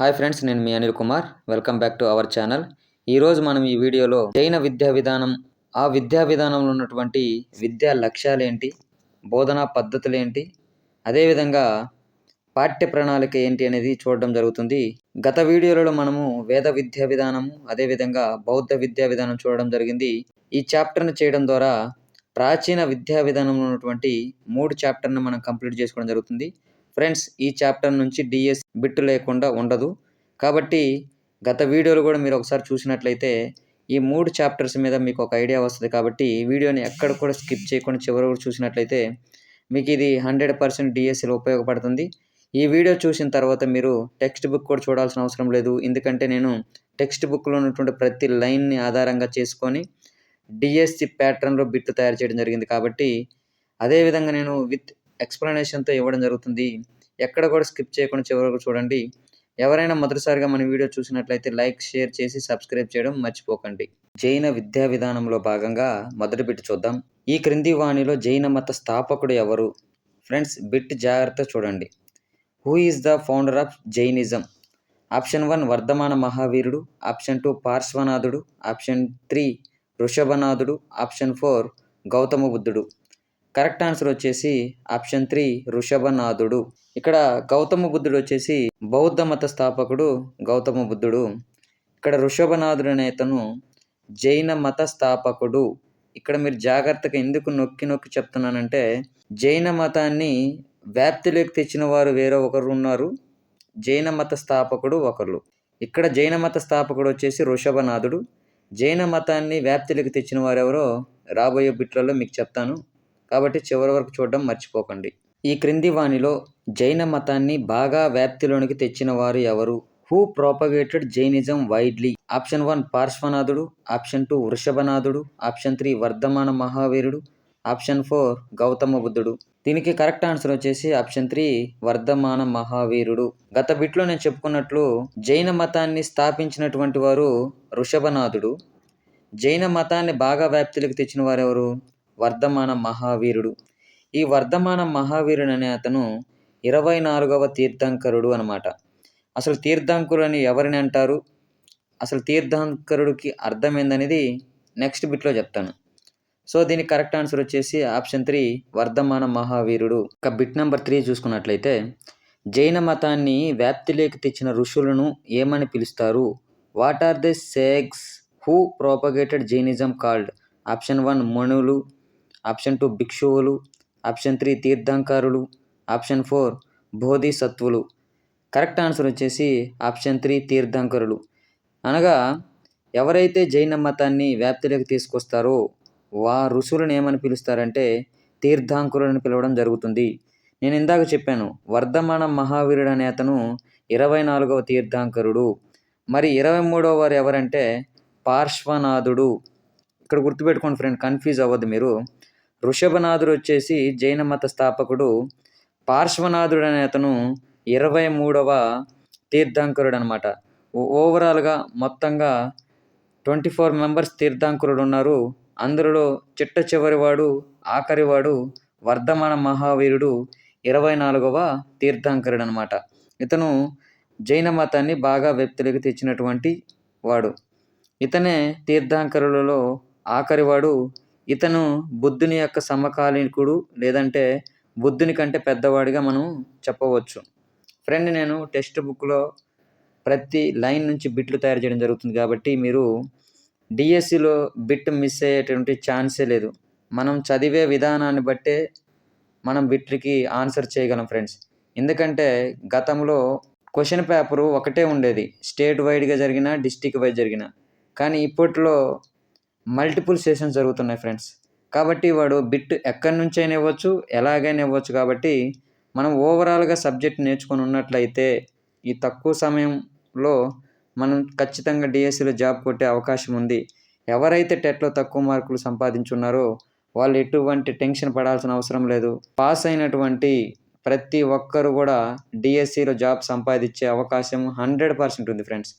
Hi friends నేను మీ Anil Kumar. Welcome back to our channel. ఈరోజు మనం ఈ వీడియోలో జైన విద్యా విధానం ఆ విద్యా విధానంలో ఉన్నటువంటి విద్యా లక్ష్యాలు ఏంటి బోధనా పద్ధతులు ఏంటి అదేవిధంగా పాఠ్య ప్రణాళిక ఏంటి అనేది చూడడం జరుగుతుంది. గత వీడియోలలో మనము వేద విద్యా విధానం అదేవిధంగా బౌద్ధ విద్యా విధానం చూడడం జరిగింది. ఈ చాప్టర్ను చేయడం ద్వారా ప్రాచీన విద్యా విధానంలో ఉన్నటువంటి మూడు చాప్టర్ని మనం కంప్లీట్ చేసుకోవడం జరుగుతుంది. ఫ్రెండ్స్ ఈ చాప్టర్ నుంచి డిఎస్ బిట్టు లేకుండా ఉండదు. కాబట్టి గత వీడియోలు కూడా మీరు ఒకసారి చూసినట్లయితే ఈ మూడు చాప్టర్స్ మీద మీకు ఒక ఐడియా వస్తుంది. కాబట్టి ఈ వీడియోని ఎక్కడ కూడా స్కిప్ చేయకుండా చివరి వరకు చూసినట్లయితే మీకు ఇది హండ్రెడ్ పర్సెంట్ డిఎస్సిలో ఉపయోగపడుతుంది. ఈ వీడియో చూసిన తర్వాత మీరు టెక్స్ట్ బుక్ కూడా చూడాల్సిన అవసరం లేదు. ఎందుకంటే నేను టెక్స్ట్ బుక్లో ఉన్నటువంటి ప్రతి లైన్ని ఆధారంగా చేసుకొని డిఎస్సి ప్యాటర్న్లో బిట్లు తయారు చేయడం జరిగింది. కాబట్టి అదేవిధంగా నేను విత్ ఎక్స్ప్లెనేషన్తో ఇవ్వడం జరుగుతుంది. ఎక్కడ కూడా స్కిప్ చేయకుండా చివరకు చూడండి. ఎవరైనా మొదటిసారిగా మన వీడియో చూసినట్లయితే లైక్ షేర్ చేసి సబ్స్క్రైబ్ చేయడం మర్చిపోకండి. జైన విద్యా విధానంలో భాగంగా మొదటి బిట్ చూద్దాం. ఈ క్రింది వాణిలో జైన మత స్థాపకుడు ఎవరు? ఫ్రెండ్స్ బిట్ జాగ్రత్త చూడండి. Who is the founder of Jainism? Option one Vardhamana మహావీరుడు. ఆప్షన్ టూ పార్శ్వనాథుడు. ఆప్షన్ త్రీ ఋషభనాథుడు. ఆప్షన్ ఫోర్ గౌతమ బుద్ధుడు. కరెక్ట్ ఆన్సర్ వచ్చేసి ఆప్షన్ త్రీ ఋషభనాథుడు. ఇక్కడ గౌతమ బుద్ధుడు వచ్చేసి బౌద్ధ మత స్థాపకుడు గౌతమ బుద్ధుడు. ఇక్కడ ఋషభనాథుడు అనే అతను జైన మత స్థాపకుడు. ఇక్కడ మీరు జాగ్రత్తగా ఎందుకు నొక్కి నొక్కి చెప్తున్నానంటే జైన మతాన్ని వ్యాప్తిలోకి తెచ్చిన వారు వేరే ఒకరు ఉన్నారు జైన మత స్థాపకుడు ఒకరు. ఇక్కడ జైన మత స్థాపకుడు వచ్చేసి ఋషభనాథుడు. జైన మతాన్ని వ్యాప్తిలోకి తెచ్చిన వారెవరో రాబోయే బిట్లలో మీకు చెప్తాను. కాబట్టి చివరి వరకు చూడడం మర్చిపోకండి. ఈ క్రింది వాణిలో జైన మతాన్ని బాగా వ్యాప్తిలోనికి తెచ్చిన వారు ఎవరు? Who propagated Jainism widely. Option one పార్శ్వనాథుడు option two వృషభనాథుడు ఆప్షన్ త్రీ వర్ధమాన మహావీరుడు ఆప్షన్ ఫోర్ గౌతమ బుద్ధుడు. దీనికి కరెక్ట్ ఆన్సర్ వచ్చేసి ఆప్షన్ త్రీ వర్ధమాన మహావీరుడు. గత బిట్లో నేను చెప్పుకున్నట్లు జైన మతాన్ని స్థాపించినటువంటి వారు ఋషభనాథుడు జైన మతాన్ని బాగా వ్యాప్తిలోకి తెచ్చిన వారెవరు ఎవరు? వర్ధమాన మహావీరుడు. ఈ వర్ధమాన మహావీరుడు అనే అతను ఇరవై నాలుగవ తీర్థంకరుడు అనమాట అసలు తీర్థంకరుడు అని ఎవరిని అంటారు? అసలు తీర్థంకరుడికి అర్థం ఏందనేది నెక్స్ట్ బిట్లో చెప్తాను. సో దీని కరెక్ట్ ఆన్సర్ వచ్చేసి ఆప్షన్ త్రీ వర్ధమాన మహావీరుడు. ఇక బిట్ నెంబర్ త్రీ చూసుకున్నట్లయితే జైన మతాన్ని వ్యాప్తిలోకి తెచ్చిన ఋషులను ఏమని పిలుస్తారు? What are the సేగ్స్ who propagated Jainism called? Option one మణులు. ఆప్షన్ టూ భిక్షువులు ఆప్షన్ త్రీ తీర్థంకరులు ఆప్షన్ ఫోర్ బోధిసత్వులు. కరెక్ట్ ఆన్సర్ వచ్చేసి ఆప్షన్ త్రీ తీర్థంకరులు. అనగా ఎవరైతే జైన మతాన్ని వ్యాప్తిలోకి తీసుకొస్తారో వా ఋషులను ఏమని పిలుస్తారంటే తీర్థాంకురులను పిలవడం జరుగుతుంది. నేను ఇందాక చెప్పాను వర్ధమాన మహావీరుడు అనే అతను ఇరవై నాలుగవ తీర్థాంకరుడు. మరి ఇరవై మూడవ వారు ఎవరంటే పార్శ్వనాథుడు. ఇక్కడ గుర్తుపెట్టుకోండి ఫ్రెండ్ కన్ఫ్యూజ్ అవ్వద్దు మీరు. ఋషభనాథుడు వచ్చేసి జైన మత స్థాపకుడు పార్శ్వనాథుడు అనే అతను ఇరవై మూడవ తీర్థంకరుడు అనమాట ఓవరాల్గా మొత్తంగా ట్వంటీ ఫోర్ మెంబర్స్ తీర్థంకరుడు ఉన్నారు అందులో చిట్ట చివరివాడు ఆఖరివాడు వర్ధమాన మహావీరుడు ఇరవై నాలుగవ తీర్థంకరుడు అనమాట ఇతను జైన మతాన్ని బాగా వ్యక్తులకు తెచ్చినటువంటి వాడు. ఇతనే తీర్థంకరులలో ఆఖరివాడు ఇతను బుద్ధుని యొక్క సమకాలీకుడు లేదంటే బుద్ధుని కంటే పెద్దవాడిగా మనం చెప్పవచ్చు. ఫ్రెండ్ నేను టెక్స్ట్ బుక్లో ప్రతి లైన్ నుంచి బిట్లు తయారు చేయడం జరుగుతుంది కాబట్టి మీరు డిఎస్సిలో బిట్ మిస్ అయ్యేటువంటి ఛాన్సే లేదు. మనం చదివే విధానాన్ని బట్టే మనం బిట్లకి ఆన్సర్ చేయగలం ఫ్రెండ్స్. ఎందుకంటే గతంలో క్వశ్చన్ పేపరు ఒకటే ఉండేది. స్టేట్ వైడ్గా జరిగిన డిస్టిక్ వైడ్ జరిగిన. కానీ ఇప్పట్లో మల్టిపుల్ సెషన్స్ జరుగుతున్నాయి ఫ్రెండ్స్. కాబట్టి వాడు బిట్ ఎక్కడి నుంచైనా ఇవ్వచ్చు ఎలాగైనా ఇవ్వచ్చు. కాబట్టి మనం ఓవరాల్గా సబ్జెక్ట్ నేర్చుకొని ఉన్నట్లయితే ఈ తక్కువ సమయంలో మనం ఖచ్చితంగా డిఎస్సిలో జాబ్ కొట్టే అవకాశం ఉంది. ఎవరైతే టెట్లో తక్కువ మార్కులు సంపాదించున్నారో వాళ్ళు ఎటువంటి టెన్షన్ పడాల్సిన అవసరం లేదు. పాస్ అయినటువంటి ప్రతి ఒక్కరు కూడా డిఎస్సిలో జాబ్ సంపాదించే అవకాశం హండ్రెడ్ పర్సెంట్ ఉంది ఫ్రెండ్స్.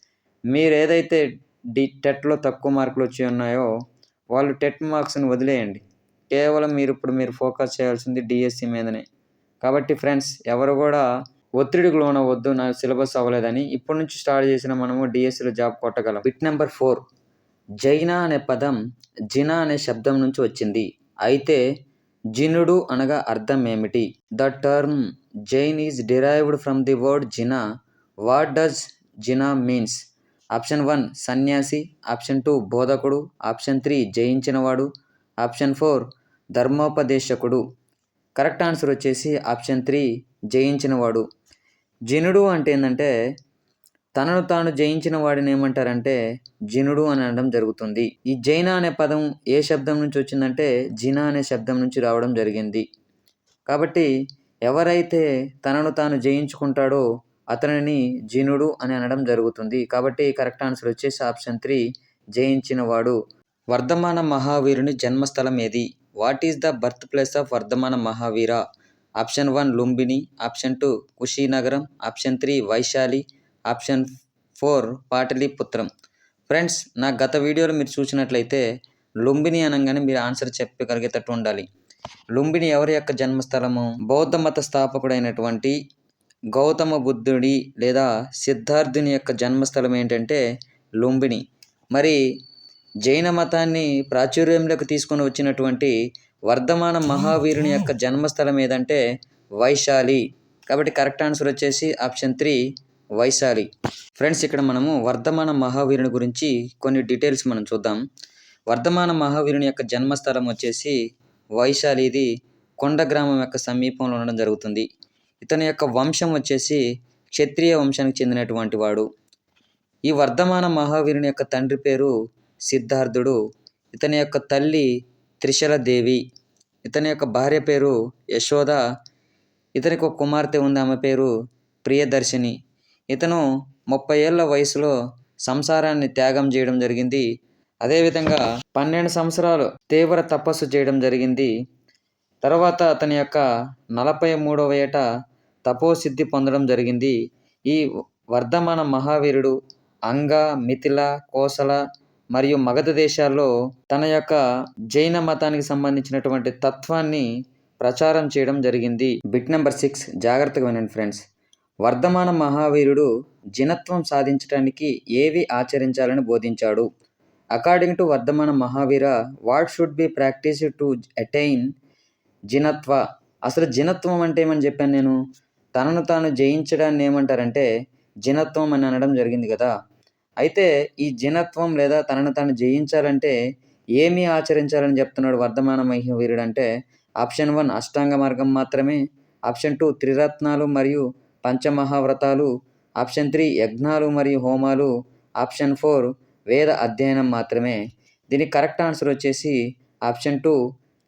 మీరు ఏదైతే డి టెట్లో తక్కువ మార్కులు వచ్చి ఉన్నాయో వాళ్ళు టెట్ మార్క్స్ని వదిలేయండి. కేవలం మీరు ఇప్పుడు మీరు ఫోకస్ చేయాల్సింది డిఎస్సి మీదనే. కాబట్టి ఫ్రెండ్స్ ఎవరు కూడా ఒత్తిడికి లోనవద్దు నాకు సిలబస్ అవ్వలేదని ఇప్పటి నుంచి స్టార్ట్ చేసిన మనము డిఎస్సిలో జాబ్ కొట్టగలం. బిట్ నెంబర్ ఫోర్ జైన అనే పదం జినా అనే శబ్దం నుంచి వచ్చింది. అయితే జినుడు అనగా అర్థం ఏమిటి? The term Jain is derived from the word Jina. What does Jina means? Option one సన్యాసి ఆప్షన్ టూ బోధకుడు ఆప్షన్ త్రీ జయించినవాడు ఆప్షన్ ఫోర్ ధర్మోపదేశకుడు. కరెక్ట్ ఆన్సర్ వచ్చేసి ఆప్షన్ త్రీ జయించినవాడు. జినుడు అంటే ఏంటంటే తనను తాను జయించిన వాడిని ఏమంటారంటే జినుడు అని అనడం జరుగుతుంది. ఈ జైన అనే పదం ఏ శబ్దం నుంచి వచ్చిందంటే జినా అనే శబ్దం నుంచి రావడం జరిగింది. కాబట్టి ఎవరైతే తనను తాను జయించుకుంటాడో అతనిని జీనుడు అని అనడం జరుగుతుంది. కాబట్టి కరెక్ట్ ఆన్సర్ వచ్చేసి ఆప్షన్ త్రీ జయించినవాడు. వర్ధమాన మహావీరుని జన్మస్థలం ఏది? What is the birth place of Vardhamana Mahavira? Option one Lumbini. Option two Kushinagaram. Option three Vaishali. Option four Pataliputram. Friends నా గత వీడియోలో మీరు చూసినట్లయితే లుంబిని అనగానే మీరు ఆన్సర్ చెప్పగలిగేటట్టు ఉండాలి. లుంబిని ఎవరి యొక్క జన్మస్థలము? బౌద్ధ మత స్థాపకుడైనటువంటి గౌతమ బుద్ధుడి లేదా సిద్ధార్థుని యొక్క జన్మస్థలం ఏంటంటే లుంబిని మరి జైన మతాన్ని ప్రాచుర్యంలోకి తీసుకొని వచ్చినటువంటి వర్ధమాన మహావీరుని యొక్క జన్మస్థలం ఏదంటే వైశాలి. కాబట్టి కరెక్ట్ ఆన్సర్ వచ్చేసి ఆప్షన్ త్రీ వైశాలి. ఫ్రెండ్స్ ఇక్కడ మనము వర్ధమాన మహావీరుని గురించి కొన్ని డీటెయిల్స్ మనం చూద్దాం. వర్ధమాన మహావీరుని యొక్క జన్మస్థలం వచ్చేసి వైశాలి ఇది కొండ గ్రామం యొక్క సమీపంలో ఉండడం జరుగుతుంది. ఇతని యొక్క వంశం వచ్చేసి క్షత్రియ వంశానికి చెందినటువంటి వాడు. ఈ వర్ధమాన మహావీరుని యొక్క తండ్రి పేరు సిద్ధార్థుడు. ఇతని యొక్క తల్లి త్రిశల దేవి ఇతని యొక్క భార్య పేరు యశోద. ఇతనికి ఒక కుమార్తె ఉంది ఆమె పేరు ప్రియదర్శిని. ఇతను ముప్పై ఏళ్ళ వయసులో సంసారాన్ని త్యాగం చేయడం జరిగింది. అదేవిధంగా పన్నెండు సంవత్సరాలు తీవ్ర తపస్సు చేయడం జరిగింది. తర్వాత అతని యొక్క నలభై మూడవ ఏట తపోసిద్ధి పొందడం జరిగింది. ఈ వర్ధమాన మహావీరుడు అంగ మిథిల కోసల మరియు మగధ దేశాల్లో తన యొక్క జైన మతానికి సంబంధించినటువంటి తత్వాన్ని ప్రచారం చేయడం జరిగింది. Bit number six. జాగ్రత్తగా వినండి ఫ్రెండ్స్. వర్ధమాన మహావీరుడు జినత్వం సాధించడానికి ఏవి ఆచరించాలని బోధించాడు? According to Vardhamana Mahavira what should be practice to attain Jinatva? అసలు జినత్వం అంటే ఏమని చెప్పాను నేను? తనను తాను జయించడాన్ని ఏమంటారంటే జినత్వం అని అనడం జరిగింది కదా. అయితే ఈ జినత్వం లేదా తనను తాను జయించాలంటే ఏమి ఆచరించాలని చెప్తున్నాడు వర్ధమాన మహావీరుడు అంటే ఆప్షన్ వన్ అష్టాంగ మార్గం మాత్రమే ఆప్షన్ టూ త్రిరత్నాలు మరియు పంచమహావ్రతాలు ఆప్షన్ త్రీ యజ్ఞాలు మరియు హోమాలు ఆప్షన్ ఫోర్ వేద అధ్యయనం మాత్రమే. దీనికి కరెక్ట్ ఆన్సర్ వచ్చేసి ఆప్షన్ టూ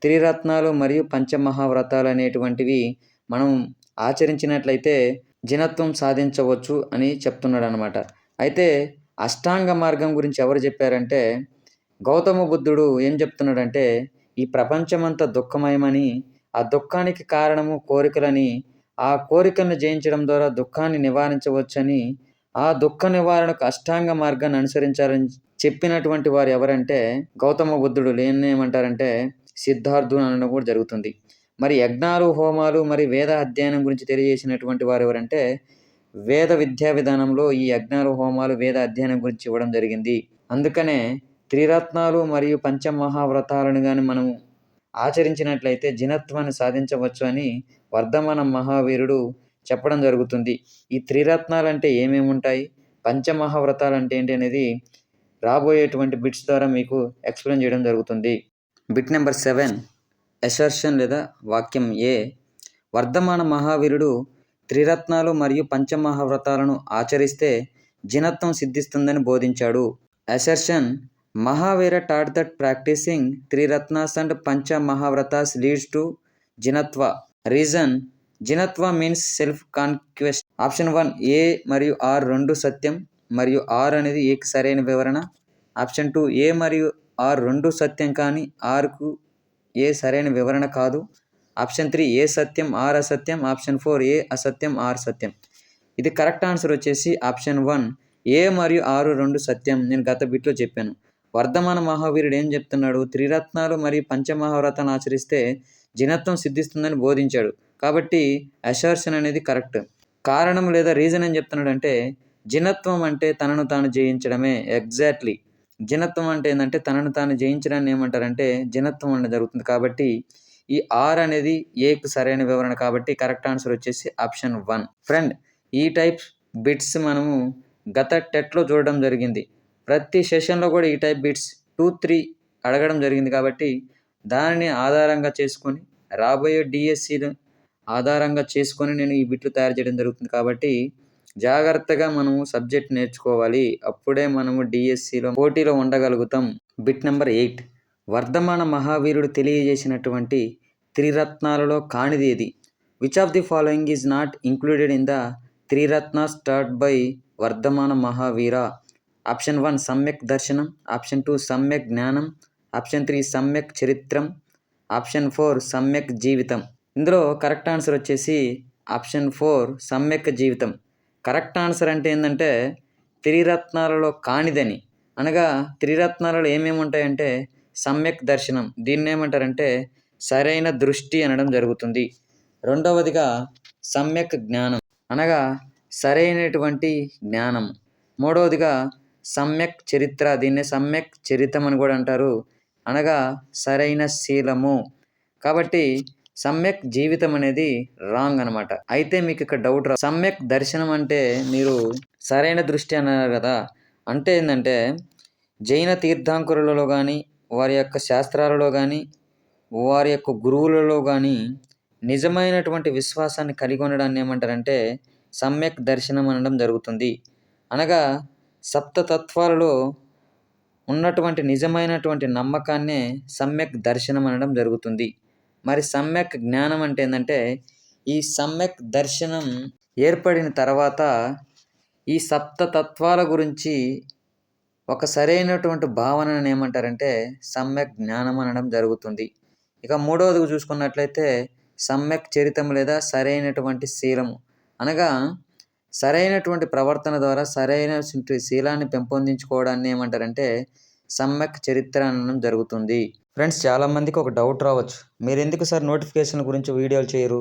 త్రిరత్నాలు మరియు పంచమహావ్రతాలు అనేటువంటివి మనం ఆచరించినట్లయితే జినత్వం సాధించవచ్చు అని చెప్తున్నాడు అనమాట అయితే అష్టాంగ మార్గం గురించి ఎవరు చెప్పారంటే గౌతమ బుద్ధుడు ఏం చెప్తున్నాడంటే ఈ ప్రపంచమంతా దుఃఖమయమని ఆ దుఃఖానికి కారణము కోరికలని ఆ కోరికలను జయించడం ద్వారా దుఃఖాన్ని నివారించవచ్చని ఆ దుఃఖ నివారణకు అష్టాంగ మార్గాన్ని అనుసరించాలని చెప్పినటువంటి వారు ఎవరంటే గౌతమ బుద్ధుడు. లేనేమంటారంటే సిద్ధార్థుడు అనడం కూడా జరుగుతుంది. మరి యజ్ఞాలు హోమాలు మరి వేద అధ్యయనం గురించి తెలియజేసినటువంటి వారు ఎవరంటే వేద విద్యా విధానంలో ఈ యజ్ఞాలు హోమాలు వేద అధ్యయనం గురించి ఇవ్వడం జరిగింది. అందుకనే త్రిరత్నాలు మరియు పంచమహావ్రతాలను కానీ మనం ఆచరించినట్లయితే జినత్వాన్ని సాధించవచ్చు అని వర్ధమాన మహావీరుడు చెప్పడం జరుగుతుంది. ఈ త్రిరత్నాలు అంటే ఏమేమి ఉంటాయి? పంచమహావ్రతాలు అంటే ఏంటి అనేది రాబోయేటువంటి బిట్స్ ద్వారా మీకు ఎక్స్ప్లెయిన్ చేయడం జరుగుతుంది. Bit number seven. అసర్షన్ లేదా వాక్యం ఏ వర్ధమాన మహావీరుడు త్రిరత్నాలు మరియు పంచమహావ్రతాలను ఆచరిస్తే జినత్వం సిద్ధిస్తుందని బోధించాడు. Assertion Mahavira taught that practising Triratnas and Pancha Mahavratas leads to Jinatva. Reason Jinatva means self conquest option one A మరియు ఆర్ రెండు సత్యం మరియు ఆర్ అనేది ఏకి సరైన వివరణ. ఆప్షన్ టూ ఏ మరియు ఆర్ రెండు సత్యం కానీ ఆర్కు ఏ సరైన వివరణ కాదు. ఆప్షన్ త్రీ ఏ సత్యం ఆర్ అసత్యం. ఆప్షన్ ఫోర్ ఏ అసత్యం ఆర్ సత్యం. ఇది కరెక్ట్ ఆన్సర్ వచ్చేసి ఆప్షన్ వన్ ఏ మరియు ఆరు రెండు సత్యం. నేను గత బిట్లో చెప్పాను. వర్ధమాన మహావీరుడు ఏం చెప్తున్నాడు? త్రిరత్నాలు మరియు పంచమహావ్రతాన్ని ఆచరిస్తే జినత్వం సిద్ధిస్తుందని బోధించాడు. కాబట్టి అసర్షన్ అనేది కరెక్ట్. కారణం లేదా రీజన్ ఏం చెప్తున్నాడంటే జినత్వం అంటే తనను తాను జయించడమే. ఎగ్జాక్ట్లీ. జినత్వం అంటే ఏంటంటే తనను తాను జయించడాన్ని ఏమంటారంటే జినత్వం అనేది జరుగుతుంది కాబట్టి ఈ ఆర్ అనేది ఏకు సరైన వివరణ కాబట్టి కరెక్ట్ ఆన్సర్ వచ్చేసి ఆప్షన్ వన్. ఫ్రెండ్ ఈ టైప్ బిట్స్ మనము గత టెట్లో చూడడం జరిగింది. ప్రతి సెషన్లో కూడా ఈ టైప్ బిట్స్ టూ త్రీ అడగడం జరిగింది కాబట్టి దానిని ఆధారంగా చేసుకొని రాబోయే డిఎస్సిలు ఆధారంగా చేసుకొని నేను ఈ బిట్లు తయారు చేయడం జరుగుతుంది కాబట్టి జాగ్రత్తగా మనము సబ్జెక్ట్ నేర్చుకోవాలి. అప్పుడే మనము డిఎస్సిలో పోటీలో ఉండగలుగుతాం. Bit number eight. వర్ధమాన మహావీరుడు తెలియజేసినటువంటి త్రిరత్నాలలో కానిది ఏది? Which of the following is not included in the Triratna start by Vardhamana Mahavira. Option one సమ్యక్ దర్శనం. ఆప్షన్ టూ సమ్యక్ జ్ఞానం. ఆప్షన్ త్రీ సమ్యక్ చరిత్రం. ఆప్షన్ ఫోర్ సమ్యక్ జీవితం. ఇందులో కరెక్ట్ ఆన్సర్ వచ్చేసి ఆప్షన్ ఫోర్ సమ్యక్ జీవితం. కరెక్ట్ ఆన్సర్ అంటే ఏంటంటే త్రిరత్నాలలో కానిదని. అనగా త్రిరత్నాలలో ఏమేమి ఉంటాయంటే సమ్యక్ దర్శనం. దీన్ని ఏమంటారంటే సరైన దృష్టి అనడం జరుగుతుంది. రెండవదిగా సమ్యక్ జ్ఞానం. అనగా సరైనటువంటి జ్ఞానం. మూడవదిగా సమ్యక్ చరిత్ర. దీన్నే సమ్యక్ చరిత్రం అని కూడా అంటారు. అనగా సరైన శీలము. కాబట్టి సమ్యక్ జీవితం అనేది రాంగ్ అనమాట. అయితే మీకు ఇక్కడ డౌట్ రా. సమ్యక్ దర్శనం అంటే మీరు సరైన దృష్టి అన్నారు కదా. అంటే ఏంటంటే జైన తీర్థాంకురులలో కానీ వారి యొక్క శాస్త్రాలలో కానీ వారి యొక్క గురువులలో కానీ నిజమైనటువంటి విశ్వాసాన్ని కలిగి ఉండడాన్ని ఏమంటారంటే సమ్యక్ దర్శనం అనడం జరుగుతుంది. అనగా సప్తతత్వాలలో ఉన్నటువంటి నిజమైనటువంటి నమ్మకాన్నే సమ్యక్ దర్శనం అనడం జరుగుతుంది. మరి సమ్యక్ జ్ఞానం అంటే ఏంటంటే ఈ సమ్యక్ దర్శనం ఏర్పడిన తర్వాత ఈ సప్తతత్వాల గురించి ఒక సరైనటువంటి భావనను ఏమంటారంటే సమ్యక్ జ్ఞానం అనడం జరుగుతుంది. ఇక మూడవది చూసుకున్నట్లయితే సమ్యక్ చరితం లేదా సరైనటువంటి శీలము. అనగా సరైనటువంటి ప్రవర్తన ద్వారా సరైన శీలాన్ని పెంపొందించుకోవడాన్ని ఏమంటారంటే సమ్యక్ చరిత్ర అనడం జరుగుతుంది. ఫ్రెండ్స్ చాలామందికి ఒక డౌట్ రావచ్చు. మీరు ఎందుకు సార్ నోటిఫికేషన్ గురించి వీడియోలు చేయరు?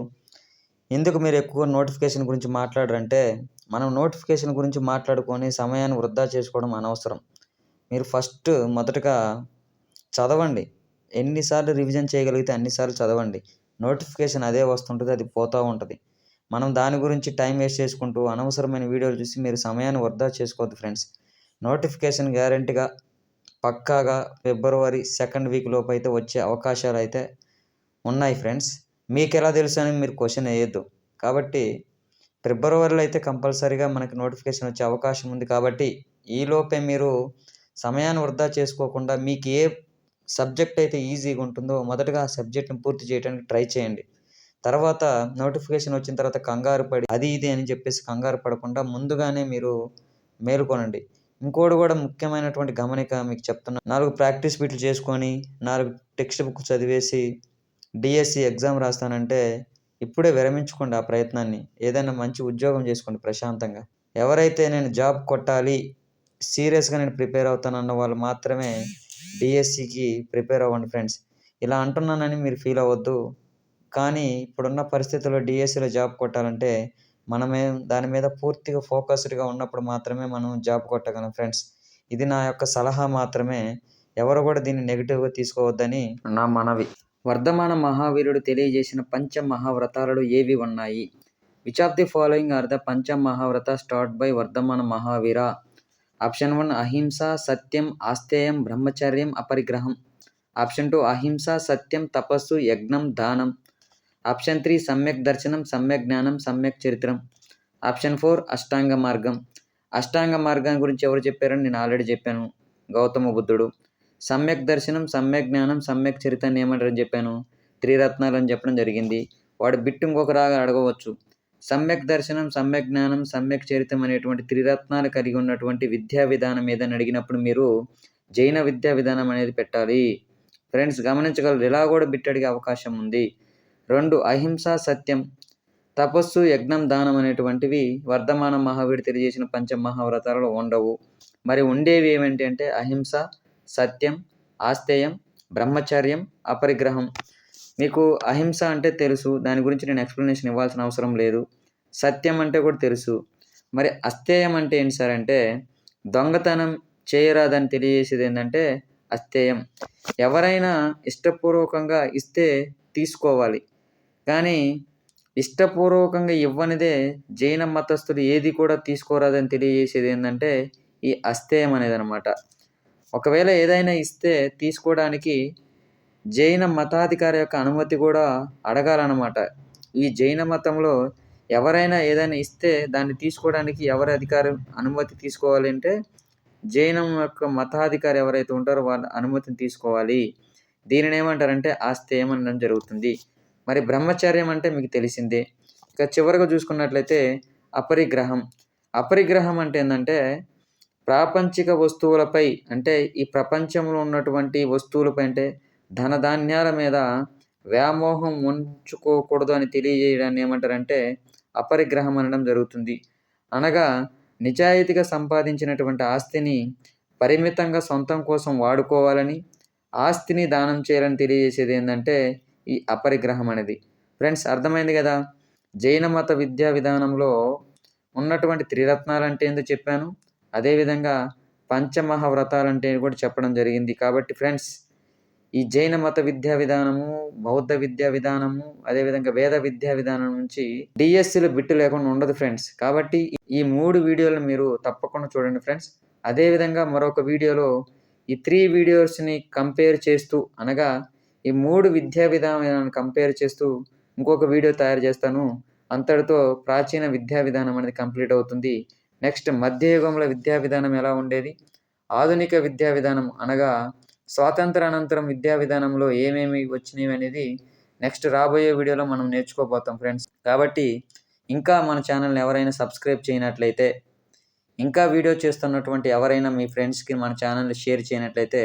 ఎందుకు మీరు ఎక్కువ నోటిఫికేషన్ గురించి మాట్లాడరంటే మనం నోటిఫికేషన్ గురించి మాట్లాడుకొని సమయాన్ని వృధా చేసుకోవడం అనవసరం. మీరు ఫస్ట్ మొదటగా చదవండి. ఎన్నిసార్లు రివిజన్ చేయగలిగితే అన్నిసార్లు చదవండి. నోటిఫికేషన్ అదే వస్తుంటుంది అది పోతూ ఉంటుంది. మనం దాని గురించి టైం వేస్ట్ చేసుకుంటూ అనవసరమైన వీడియోలు చూసి మీరు సమయాన్ని వృధా చేసుకోవద్దు ఫ్రెండ్స్ నోటిఫికేషన్ గ్యారంటీగా పక్కాగా ఫిబ్రవరి సెకండ్ వీక్ లోపు అయితే వచ్చే అవకాశాలు అయితే ఉన్నాయి ఫ్రెండ్స్. మీకు ఎలా తెలుసు అని మీరు క్వశ్చన్ వేయద్దు. కాబట్టి ఫిబ్రవరిలో అయితే కంపల్సరీగా మనకి నోటిఫికేషన్ వచ్చే అవకాశం ఉంది కాబట్టి ఈలోపే మీరు సమయాన్ని వృధా చేసుకోకుండా మీకు ఏ సబ్జెక్ట్ అయితే ఈజీగా ఉంటుందో మొదటగా ఆ సబ్జెక్ట్ని పూర్తి చేయడానికి ట్రై చేయండి. తర్వాత నోటిఫికేషన్ వచ్చిన తర్వాత కంగారు పడి అది ఇది అని చెప్పేసి కంగారు పడకుండా ముందుగానే మీరు మేలుకొనండి. ఇంకోటి కూడా ముఖ్యమైనటువంటి గమనిక మీకు చెప్తున్నా. నాలుగు ప్రాక్టీస్ బిట్లు చేసుకొని నాలుగు టెక్స్ట్ బుక్ చదివేసి డిఎస్సి ఎగ్జామ్ రాస్తానంటే ఇప్పుడే విరమించుకోండి ఆ ప్రయత్నాన్ని. ఏదైనా మంచి ఉద్యోగం చేసుకోండి ప్రశాంతంగా. ఎవరైతే నేను జాబ్ కొట్టాలి సీరియస్గా నేను ప్రిపేర్ అవుతానన్న వాళ్ళు మాత్రమే డిఎస్సికి ప్రిపేర్ అవ్వండి ఫ్రెండ్స్. ఇలా అంటున్నానని మీరు ఫీల్ అవ్వద్దు. కానీ ఇప్పుడున్న పరిస్థితుల్లో డిఎస్సిలో జాబ్ కొట్టాలంటే మనమే దాని మీద పూర్తిగా ఫోకస్డ్గా ఉన్నప్పుడు మాత్రమే మనం జాబ్ కొట్టగలం ఫ్రెండ్స్. ఇది నా యొక్క సలహా మాత్రమే. ఎవరు కూడా దీన్ని నెగిటివ్గా తీసుకోవద్దని నా మనవి. వర్ధమాన మహావీరుడు తెలియజేసిన పంచ మహావ్రతాలలో ఏవి ఉన్నాయి? Which of the following are the Pancha Mahavrata start by Vardhamana Mahavira? Option one అహింస సత్యం ఆస్తేయం బ్రహ్మచర్యం అపరిగ్రహం. ఆప్షన్ టూ అహింస సత్యం తపస్సు యజ్ఞం దానం. ఆప్షన్ త్రీ సమ్యక్ దర్శనం సమ్యక్ జ్ఞానం సమ్యక్ చరిత్రం. ఆప్షన్ ఫోర్ అష్టాంగ మార్గం. అష్టాంగ మార్గం గురించి ఎవరు చెప్పారని నేను ఆల్రెడీ చెప్పాను. గౌతమ బుద్ధుడు. సమ్యక్ దర్శనం సమ్యక్ జ్ఞానం సమ్యక్ చరిత్రని ఏమంటారని చెప్పాను. త్రిరత్నాలు అని చెప్పడం జరిగింది. వాడు బిట్టు ఇంకొకరాగా అడగవచ్చు. సమ్యక్ దర్శనం సమ్యక్ జ్ఞానం సమ్యక్ చరిత్రం అనేటువంటి త్రిరత్నాలు కలిగి ఉన్నటువంటి విద్యా విధానం ఏదని అడిగినప్పుడు మీరు జైన విద్యా విధానం అనేది పెట్టాలి. ఫ్రెండ్స్ గమనించగలరు. ఇలా కూడా బిట్ అడిగే అవకాశం ఉంది. రెండు అహింస సత్యం తపస్సు యజ్ఞం దానం అనేటువంటివి వర్ధమాన మహావీడు తెలియజేసిన పంచ మహావ్రతాలలో ఉండవు. మరి ఉండేవి ఏమిటి అంటే అహింస సత్యం ఆస్తేయం బ్రహ్మచర్యం అపరిగ్రహం. మీకు అహింస అంటే తెలుసు దాని గురించి నేను ఎక్స్ప్లెనేషన్ ఇవ్వాల్సిన అవసరం లేదు. సత్యం అంటే కూడా తెలుసు. మరి అస్థేయం అంటే ఏంటి సార్ అంటే దొంగతనం చేయరాదని తెలియజేసేది ఏంటంటే అస్థేయం. ఎవరైనా ఇష్టపూర్వకంగా ఇస్తే తీసుకోవాలి. కానీ ఇష్టపూర్వకంగా ఇవ్వనిదే జైన మతస్థులు ఏది కూడా తీసుకోరాదని తెలియజేసేది ఏంటంటే ఈ అస్థేయం అనేది అనమాట ఒకవేళ ఏదైనా ఇస్తే తీసుకోవడానికి జైన మతాధికారి యొక్క అనుమతి కూడా అడగాలన్నమాట. ఈ జైన మతంలో ఎవరైనా ఏదైనా ఇస్తే దాన్ని తీసుకోవడానికి ఎవరి అధికారం అనుమతి తీసుకోవాలి అంటే జైనం యొక్క మతాధికారి ఎవరైతే ఉంటారో వాళ్ళ అనుమతిని తీసుకోవాలి. దీనిని ఏమంటారంటే ఆస్తేయం అనడం జరుగుతుంది. మరి బ్రహ్మచర్యం అంటే మీకు తెలిసిందే. ఇక చివరిగా చూసుకున్నట్లయితే అపరిగ్రహం. అపరిగ్రహం అంటే ఏంటంటే ప్రాపంచిక వస్తువులపై అంటే ఈ ప్రపంచంలో ఉన్నటువంటి వస్తువులపై అంటే ధనధాన్యాల మీద వ్యామోహం ఉంచుకోకూడదు అని తెలియజేయడాన్ని ఏమంటారంటే అపరిగ్రహం అనడం జరుగుతుంది. అనగా నిజాయితీగా సంపాదించినటువంటి ఆస్తిని పరిమితంగా సొంతం కోసం వాడుకోవాలని ఆస్తిని దానం చేయాలని తెలియజేసేది ఏంటంటే ఈ అపరిగ్రహం అనేది. ఫ్రెండ్స్ అర్థమైంది కదా? జైన మత విద్యా విధానంలో ఉన్నటువంటి త్రిరత్నాలు అంటే ఏందో చెప్పాను? అదేవిధంగా పంచమహావ్రతాలు అంటే కూడా చెప్పడం జరిగింది. కాబట్టి ఫ్రెండ్స్ ఈ జైన మత విద్యా విధానము బౌద్ధ విద్యా విధానము అదేవిధంగా వేద విద్యా విధానం నుంచి డిఎస్సిలో బిట్టు లేకుండా ఉండదు ఫ్రెండ్స్. కాబట్టి ఈ మూడు వీడియోలను మీరు తప్పకుండా చూడండి ఫ్రెండ్స్. అదేవిధంగా మరొక వీడియోలో ఈ త్రీ వీడియోస్ని కంపేర్ చేస్తూ అనగా ఈ మూడు విద్యా విధానాలను కంపేర్ చేస్తూ ఇంకొక వీడియో తయారు చేస్తాను. అంతటితో ప్రాచీన విద్యా విధానం అనేది కంప్లీట్ అవుతుంది. నెక్స్ట్ మధ్యయుగంలో విద్యా విధానం ఎలా ఉండేది? ఆధునిక విద్యా విధానం అనగా స్వాతంత్ర అనంతరం విద్యా విధానంలో ఏమేమి వచ్చినాయి అనేది నెక్స్ట్ రాబోయే వీడియోలో మనం నేర్చుకోబోతాం ఫ్రెండ్స్ కాబట్టి ఇంకా మన ఛానల్ని ఎవరైనా సబ్స్క్రైబ్ చేయనట్లయితే ఇంకా వీడియో చేస్తున్నటువంటి ఎవరైనా మీ ఫ్రెండ్స్కి మన ఛానల్ని షేర్ చేయనట్లయితే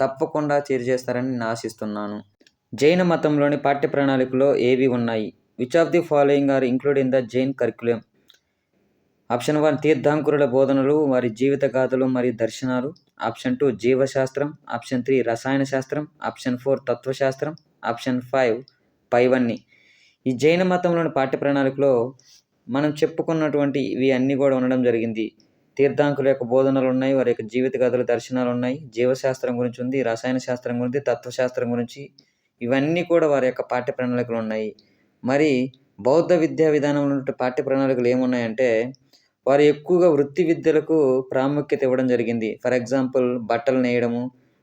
తప్పకుండా చేరిచేస్తారని నేను ఆశిస్తున్నాను. జైన మతంలోని పాఠ్య ప్రణాళికలో ఏవి ఉన్నాయి? Which of the following are include in the Jain curriculum option one తీర్థాంకురుల బోధనలు వారి జీవిత గాథలు మరియు దర్శనాలు. ఆప్షన్ టూ జీవశాస్త్రం. ఆప్షన్ త్రీ రసాయన శాస్త్రం. ఆప్షన్ ఫోర్ తత్వశాస్త్రం. ఆప్షన్ ఫైవ్ పైవన్నీ. ఈ జైన మతంలోని పాఠ్య ప్రణాళికలో మనం చెప్పుకున్నటువంటి ఇవి అన్నీ కూడా ఉండడం జరిగింది. తీర్థాంకుల యొక్క బోధనలు ఉన్నాయి వారి యొక్క జీవిత కథలు దర్శనాలు ఉన్నాయి జీవశాస్త్రం గురించి ఉంది రసాయన శాస్త్రం గురించి తత్వశాస్త్రం గురించి ఇవన్నీ కూడా వారి యొక్క పాఠ్య ప్రణాళికలు ఉన్నాయి మరి బౌద్ధ విద్యా విధానంలో పాఠ్య ప్రణాళికలు ఏమున్నాయంటే వారు ఎక్కువగా వృత్తి విద్యలకు ప్రాముఖ్యత ఇవ్వడం జరిగింది. ఫర్ ఎగ్జాంపుల్ బట్టలు నేయడము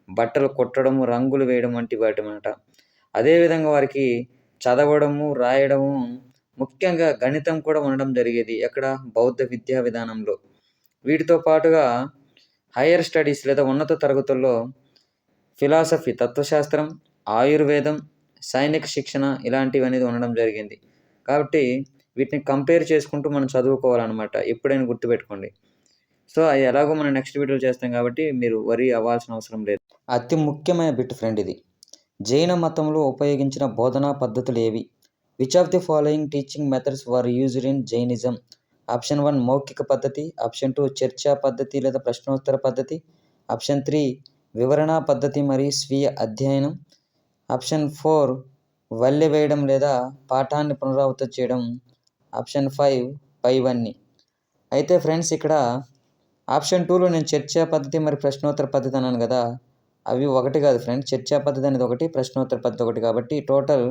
బట్టలు కుట్టడము రంగులు వేయడం వంటి వాటి మాట. అదేవిధంగా వారికి చదవడము రాయడము ముఖ్యంగా గణితం కూడా ఉండడం జరిగేది. ఎక్కడ? బౌద్ధ విద్యా విధానంలో. వీటితో పాటుగా హైయర్ స్టడీస్ లేదా ఉన్నత తరగతుల్లో ఫిలాసఫీ తత్వశాస్త్రం ఆయుర్వేదం సైనిక శిక్షణ ఇలాంటివి అనేది ఉండడం జరిగింది. కాబట్టి వీటిని కంపేర్ చేసుకుంటూ మనం చదువుకోవాలన్నమాట. ఎప్పుడైనా గుర్తుపెట్టుకోండి. సో అది ఎలాగో మనం నెక్స్ట్ వీడియో చేస్తాం కాబట్టి మీరు వరి అవ్వాల్సిన అవసరం లేదు. అతి ముఖ్యమైన బిట్ ఫ్రెండ్ ఇది. జైన మతంలో ఉపయోగించిన బోధనా పద్ధతులు ఏవి? Which of the following teaching methods were used in Jainism option one మౌఖిక పద్ధతి ఆప్షన్ టూ చర్చా పద్ధతి లేదా ప్రశ్నోత్తర పద్ధతి ఆప్షన్ త్రీ వివరణ పద్ధతి మరియు స్వీయ అధ్యయనం ఆప్షన్ ఫోర్ వల్లె వేయడం లేదా పాఠాన్ని పునరావృతం చేయడం ఆప్షన్ ఫైవ్ పైవన్నీ. అయితే ఫ్రెండ్స్ ఇక్కడ ఆప్షన్ టూలో నేను చర్చా పద్ధతి మరి ప్రశ్నోత్తర పద్ధతి అన్నాను కదా అవి ఒకటి కాదు ఫ్రెండ్స్. చర్చా పద్ధతి అనేది ఒకటి ప్రశ్నోత్తర పద్ధతి ఒకటి కాబట్టి టోటల్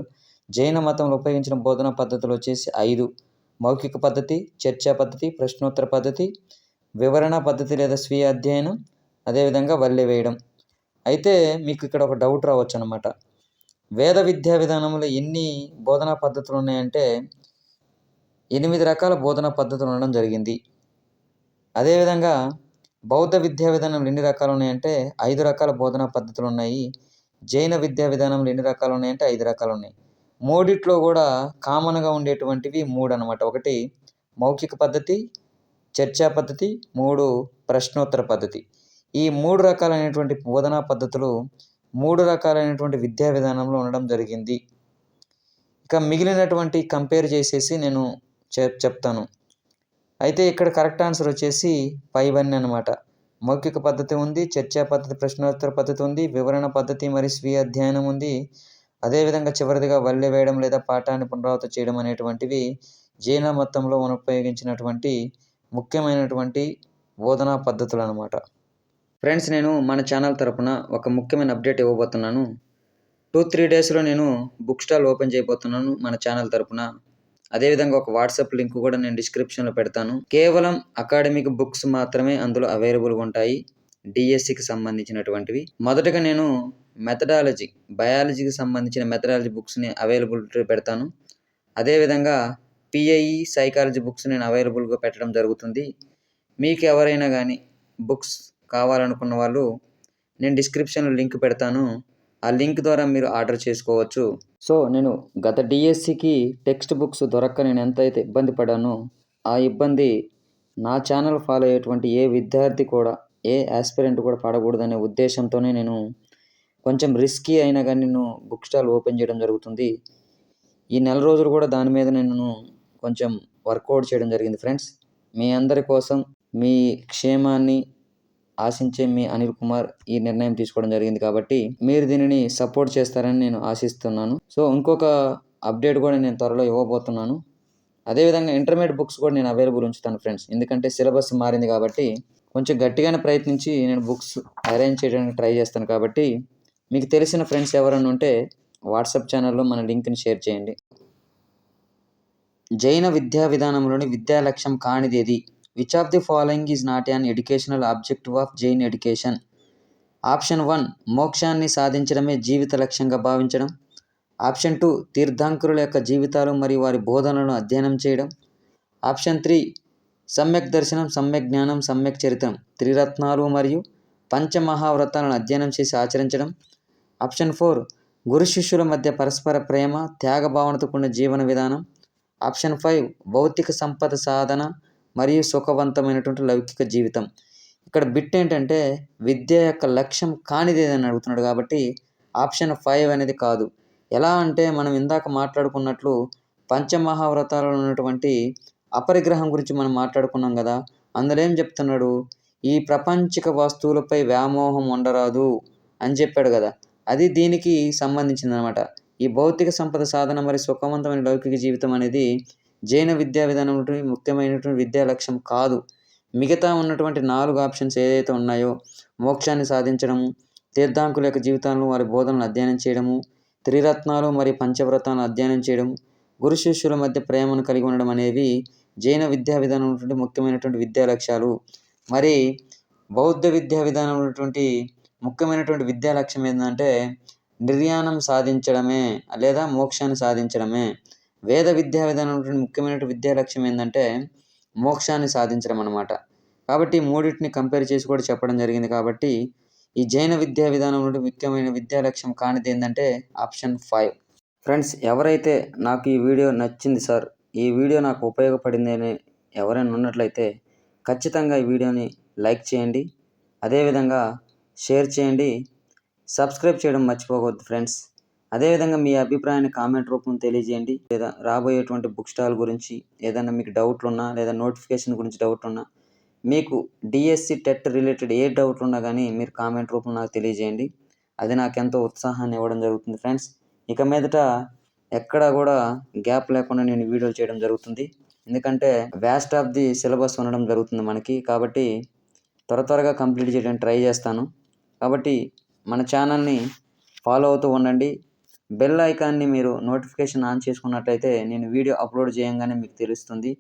జైన మతంలో ఉపయోగించిన బోధనా పద్ధతులు వచ్చేసి ఐదు. మౌఖిక పద్ధతి చర్చా పద్ధతి ప్రశ్నోత్తర పద్ధతి వివరణ పద్ధతి లేదా స్వీయ అధ్యయనం అదేవిధంగా వల్లె వేయడం. అయితే మీకు ఇక్కడ ఒక డౌట్ రావచ్చు అనమాట వేద విద్యా విధానంలో ఎన్ని బోధనా పద్ధతులు ఉన్నాయంటే ఎనిమిది రకాల బోధనా పద్ధతులు ఉండడం జరిగింది. అదేవిధంగా బౌద్ధ విద్యా విధానంలో ఎన్ని రకాలు ఉన్నాయంటే ఐదు రకాల బోధనా పద్ధతులు ఉన్నాయి. జైన విద్యా విధానంలో ఎన్ని రకాలు ఉన్నాయంటే ఐదు రకాలు ఉన్నాయి. మూడిట్లో కూడా కామన్గా ఉండేటువంటివి మూడు అనమాట ఒకటి మౌఖిక పద్ధతి చర్చా పద్ధతి మూడు ప్రశ్నోత్తర పద్ధతి. ఈ మూడు రకాలైనటువంటి బోధనా పద్ధతులు మూడు రకాలైనటువంటి విద్యా విధానంలో ఉండడం జరిగింది. ఇక మిగిలినటువంటి కంపేర్ చేసేసి నేను చెప్ చెప్తాను. అయితే ఇక్కడ కరెక్ట్ ఆన్సర్ వచ్చేసి పైవన్నీ అనమాట మౌఖిక పద్ధతి ఉంది చర్చా పద్ధతి ప్రశ్నోత్తర పద్ధతి ఉంది వివరణ పద్ధతి మరియు స్వీయ అధ్యయనం ఉంది అదేవిధంగా చివరిదిగా వల్లె వేయడం లేదా పాఠాన్ని పునరావృతం చేయడం అనేటువంటివి జీర్ణ మొత్తంలో మనం ఉపయోగించినటువంటి ముఖ్యమైనటువంటి బోధనా పద్ధతులు అనమాట ఫ్రెండ్స్ నేను మన ఛానల్ తరపున ఒక ముఖ్యమైన అప్డేట్ ఇవ్వబోతున్నాను. టూ త్రీ డేస్లో నేను బుక్ స్టాల్ ఓపెన్ చేయబోతున్నాను మన ఛానల్ తరపున. అదేవిధంగా ఒక వాట్సాప్ లింక్ కూడా నేను డిస్క్రిప్షన్లో పెడతాను. కేవలం అకాడమిక్ బుక్స్ మాత్రమే అందులో అవైలబుల్గా ఉంటాయి. డిఎస్సికి సంబంధించినటువంటివి. మొదటగా నేను మెథడాలజీ బయాలజీకి సంబంధించిన మెథడాలజీ బుక్స్ని అవైలబిలిటీ పెడతాను. అదేవిధంగా పిఐఈ సైకాలజీ బుక్స్ నేను అవైలబుల్గా పెట్టడం జరుగుతుంది. మీకు ఎవరైనా కానీ బుక్స్ కావాలనుకున్న వాళ్ళు నేను డిస్క్రిప్షన్లో లింక్ పెడతాను. ఆ లింక్ ద్వారా మీరు ఆర్డర్ చేసుకోవచ్చు. సో నేను గత డిఎస్సికి టెక్స్ట్ బుక్స్ దొరక్క నేను ఎంతైతే ఇబ్బంది పడానో ఆ ఇబ్బంది నా ఛానల్ ఫాలో అయ్యేటువంటి ఏ విద్యార్థి కూడా ఏ ఆస్పిరెంట్ కూడా పడకూడదనే ఉద్దేశంతోనే నేను కొంచెం రిస్కీ అయినా కానీ నేను బుక్ స్టాల్ ఓపెన్ చేయడం జరుగుతుంది. ఈ నెల రోజులు కూడా దాని మీద నేను కొంచెం వర్కౌట్ చేయడం జరిగింది ఫ్రెండ్స్ మీ అందరి కోసం మీ క్షేమాన్ని ఆశించే మీ అనిల్ కుమార్ ఈ నిర్ణయం తీసుకోవడం జరిగింది కాబట్టి మీరు దీనిని సపోర్ట్ చేస్తారని నేను ఆశిస్తున్నాను. సో ఇంకొక అప్డేట్ కూడా నేను త్వరలో ఇవ్వబోతున్నాను. అదేవిధంగా ఇంటర్మీడియట్ బుక్స్ కూడా నేను అవైలబుల్ ఉంచుతాను ఫ్రెండ్స్ ఎందుకంటే సిలబస్ మారింది కాబట్టి కొంచెం గట్టిగానే ప్రయత్నించి నేను బుక్స్ అరేంజ్ చేయడానికి ట్రై చేస్తాను కాబట్టి మీకు తెలిసిన ఫ్రెండ్స్ ఎవరైనా ఉంటే వాట్సాప్ ఛానల్లో మన లింక్ని షేర్ చేయండి. జైన విద్యా విధానంలోని విద్యా లక్ష్యం కానిదేది? Which of the following is not an educational objective of Jain education option one మోక్షాన్ని సాధించడమే జీవిత లక్ష్యంగా భావించడం. ఆప్షన్ టూ తీర్థంకరుల యొక్క జీవితాలు మరియు వారి బోధనలను అధ్యయనం చేయడం. ఆప్షన్ త్రీ సమ్యక్ దర్శనం సమ్యక్ జ్ఞానం సమ్యక్ చరిత్రం. త్రిరత్నాలు మరియు పంచమహావ్రతాలను అధ్యయనం చేసి ఆచరించడం. ఆప్షన్ ఫోర్ గురు శిష్యుల మధ్య పరస్పర ప్రేమ త్యాగ భావనతో కూడిన జీవన విధానం. ఆప్షన్ ఫైవ్ భౌతిక సంపద సాధన మరియు సుఖవంతమైనటువంటి లౌకిక జీవితం. ఇక్కడ బిట్ ఏంటంటే విద్య యొక్క లక్ష్యం కానిదేదని అడుగుతున్నాడు కాబట్టి ఆప్షన్ ఫైవ్ అనేది కాదు. ఎలా అంటే మనం ఇందాక మాట్లాడుకున్నట్లు పంచమహావ్రతాలలో ఉన్నటువంటి అపరిగ్రహం గురించి మనం మాట్లాడుకున్నాం కదా అందులో ఏం చెప్తున్నాడు? ఈ ప్రపంచిక వస్తువులపై వ్యామోహం ఉండరాదు అని చెప్పాడు కదా. అది దీనికి సంబంధించింది అనమాట ఈ భౌతిక సంపద సాధన మరి సుఖవంతమైన లౌకిక జీవితం అనేది జైన విద్యా విధానం ముఖ్యమైనటువంటి విద్యా లక్ష్యం కాదు. మిగతా ఉన్నటువంటి నాలుగు ఆప్షన్స్ ఏదైతే ఉన్నాయో మోక్షాన్ని సాధించడము తీర్థాంకుల యొక్క జీవితాలను వారి బోధనలు అధ్యయనం చేయడము త్రిరత్నాలు మరియు పంచవ్రతాలను అధ్యయనం చేయడం గురు శిష్యుల మధ్య ప్రేమను కలిగి ఉండడం అనేవి జైన విద్యా విధానం ముఖ్యమైనటువంటి విద్యా లక్ష్యాలు. మరి బౌద్ధ విద్యా విధానం ఉన్నటువంటి ముఖ్యమైనటువంటి విద్యా లక్ష్యం ఏంటంటే నిర్యాణం సాధించడమే లేదా మోక్షాన్ని సాధించడమే. వేద విద్యా విధానం ముఖ్యమైన విద్యా లక్ష్యం ఏంటంటే మోక్షాన్ని సాధించడం అనమాట కాబట్టి మూడింటిని కంపేర్ చేసి కూడా చెప్పడం జరిగింది కాబట్టి ఈ జైన విద్యా విధానం నుండి ముఖ్యమైన విద్యా లక్ష్యం కానిది ఏంటంటే ఆప్షన్ ఫైవ్. ఫ్రెండ్స్ ఎవరైతే నాకు ఈ వీడియో నచ్చింది సార్ ఈ వీడియో నాకు ఉపయోగపడింది అని ఎవరైనా ఉన్నట్లయితే ఖచ్చితంగా ఈ వీడియోని లైక్ చేయండి. అదేవిధంగా షేర్ చేయండి. సబ్స్క్రైబ్ చేయడం మర్చిపోకూడదు ఫ్రెండ్స్. అదేవిధంగా మీ అభిప్రాయాన్ని కామెంట్ రూపంలో తెలియజేయండి. లేదా రాబోయేటువంటి బుక్ స్టాల్ గురించి ఏదైనా మీకు డౌట్లు ఉన్నా లేదా నోటిఫికేషన్ గురించి డౌట్ ఉన్నా మీకు డిఎస్సి టెట్ రిలేటెడ్ ఏ డౌట్ ఉన్నా కానీ మీరు కామెంట్ రూపంలో నాకు తెలియజేయండి. అది నాకు ఎంతో ఉత్సాహాన్ని ఇవ్వడం జరుగుతుంది ఫ్రెండ్స్. ఇక మీదట ఎక్కడా కూడా గ్యాప్ లేకుండా నేను వీడియోలు చేయడం జరుగుతుంది. ఎందుకంటే వ్యాస్ట్ ఆఫ్ ది సిలబస్ ఉండడం జరుగుతుంది మనకి. కాబట్టి త్వర త్వరగా కంప్లీట్ చేయడానికి ట్రై చేస్తాను. కాబట్టి మన ఛానల్ని ఫాలో అవుతూ ఉండండి. బెల్ ఐకాన్ని మీరు నోటిఫికేషన్ ఆన్ చేసుకున్నట్లయితే నేను వీడియో అప్లోడ్ చేయంగానే మీకు తెలుస్తుంది.